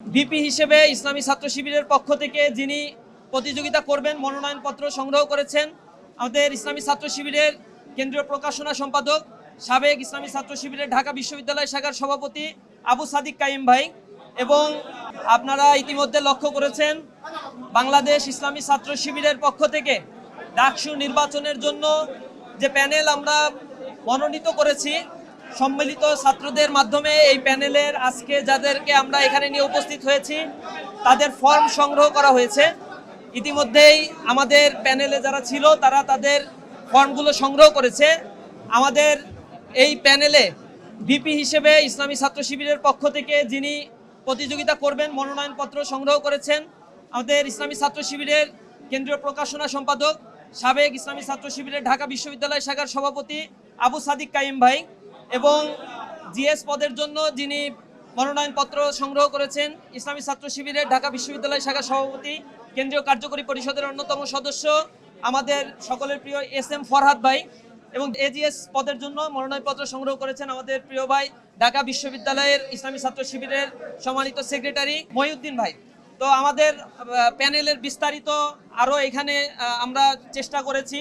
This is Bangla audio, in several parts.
ভিপি হিসেবে ইসলামী ছাত্র শিবিরের পক্ষ থেকে যিনি প্রতিযোগিতা করবেন, মনোনয়নপত্র সংগ্রহ করেছেন, আমাদের ইসলামী ছাত্র শিবিরের কেন্দ্রীয় প্রকাশনা সম্পাদক, সাবেক ইসলামী ছাত্র শিবিরের ঢাকা বিশ্ববিদ্যালয় শাখার সভাপতি আবু সাদিক কাইম ভাই এবং আপনারা ইতিমধ্যে লক্ষ্য করেছেন, বাংলাদেশ ইসলামী ছাত্র শিবিরের পক্ষ থেকে ডাকসু নির্বাচনের জন্য যে প্যানেল আমরা মনোনীত করেছি সম্মিলিত ছাত্রদের মাধ্যমে এই প্যানেলের আজকে যাদেরকে আমরা এখানে নিয়ে উপস্থিত হয়েছি, তাদের ফর্ম সংগ্রহ করা হয়েছে। ইতিমধ্যেই আমাদের প্যানেলে যারা ছিল, তারা তাদের ফর্মগুলো সংগ্রহ করেছে। আমাদের এই প্যানেলে ভিপি হিসেবে ইসলামী ছাত্র শিবিরের পক্ষ থেকে যিনি প্রতিযোগিতা করবেন, মনোনয়নপত্র সংগ্রহ করেছেন, আমাদের ইসলামী ছাত্র শিবিরের কেন্দ্রীয় প্রকাশনা সম্পাদক, সাবেক ইসলামী ছাত্র শিবিরের ঢাকা বিশ্ববিদ্যালয় শাখার সভাপতি আবু সাদিক কাইম ভাই। এবং জিএস পদের জন্য যিনি মনোনয়নপত্র সংগ্রহ করেছেন, ইসলামী ছাত্র শিবিরের ঢাকা বিশ্ববিদ্যালয় শাখার সভাপতি, কেন্দ্রীয় কার্যকরী পরিষদের অন্যতম সদস্য, আমাদের সকলের প্রিয় এস এম ফরহাদ ভাই এবং এজিএস পদের জন্য মনোনয়নপত্র সংগ্রহ করেছেন আমাদের প্রিয় ভাই ঢাকা বিশ্ববিদ্যালয়ের ইসলামী ছাত্র শিবিরের সম্মানিত সেক্রেটারি মহিউদ্দিন ভাই। তো আমাদের প্যানেলের বিস্তারিত আরও এখানে আমরা চেষ্টা করেছি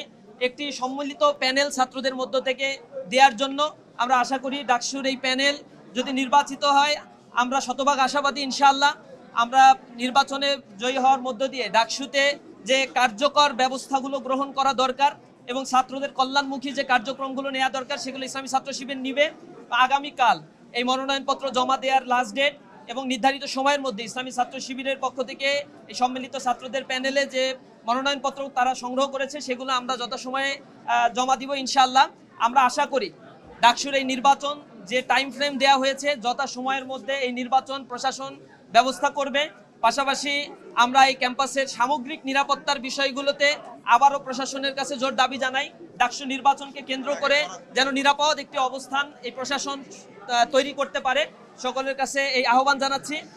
একটি সম্মিলিত প্যানেল ছাত্রদের মধ্য থেকে দেওয়ার জন্য। আমরা আশা করি ডাকসুর এই প্যানেল যদি নির্বাচিত হয়, আমরা শতভাগ আশাবাদী ইনশাল্লাহ আমরা নির্বাচনে জয়ী হওয়ার মধ্য দিয়ে ডাকসুতে যে কার্যকর ব্যবস্থাগুলো গ্রহণ করা দরকার এবং ছাত্রদের কল্যাণমুখী যে কার্যক্রমগুলো নেওয়া দরকার, সেগুলো ইসলামী ছাত্র শিবির নিবে। আগামীকাল এই মনোনয়নপত্র জমা দেওয়ার লাস্ট ডেট এবং নির্ধারিত সময়ের মধ্যে ইসলামী ছাত্র শিবিরের পক্ষ থেকে এই সম্মিলিত ছাত্রদের প্যানেলে যে মনোনয়নপত্র তারা সংগ্রহ করেছে, সেগুলো আমরা যথাসময়ে জমা দিব ইনশাআল্লাহ। আমরা আশা করি ডাকসুর এই নির্বাচন যে টাইম ফ্রেম দেওয়া হয়েছে, যথা সময়ের মধ্যে এই নির্বাচন প্রশাসন ব্যবস্থা করবে। পাশাপাশি আমরা এই ক্যাম্পাসের সামগ্রিক নিরাপত্তার বিষয়গুলোতে আবারও প্রশাসনের কাছে জোর দাবি জানাই। ডাকসু নির্বাচনকে কেন্দ্র করে যেন নিরাপদ একটি অবস্থান এই প্রশাসন তৈরি করতে পারে। সকলের কাছে এই আহ্বান জানাচ্ছি।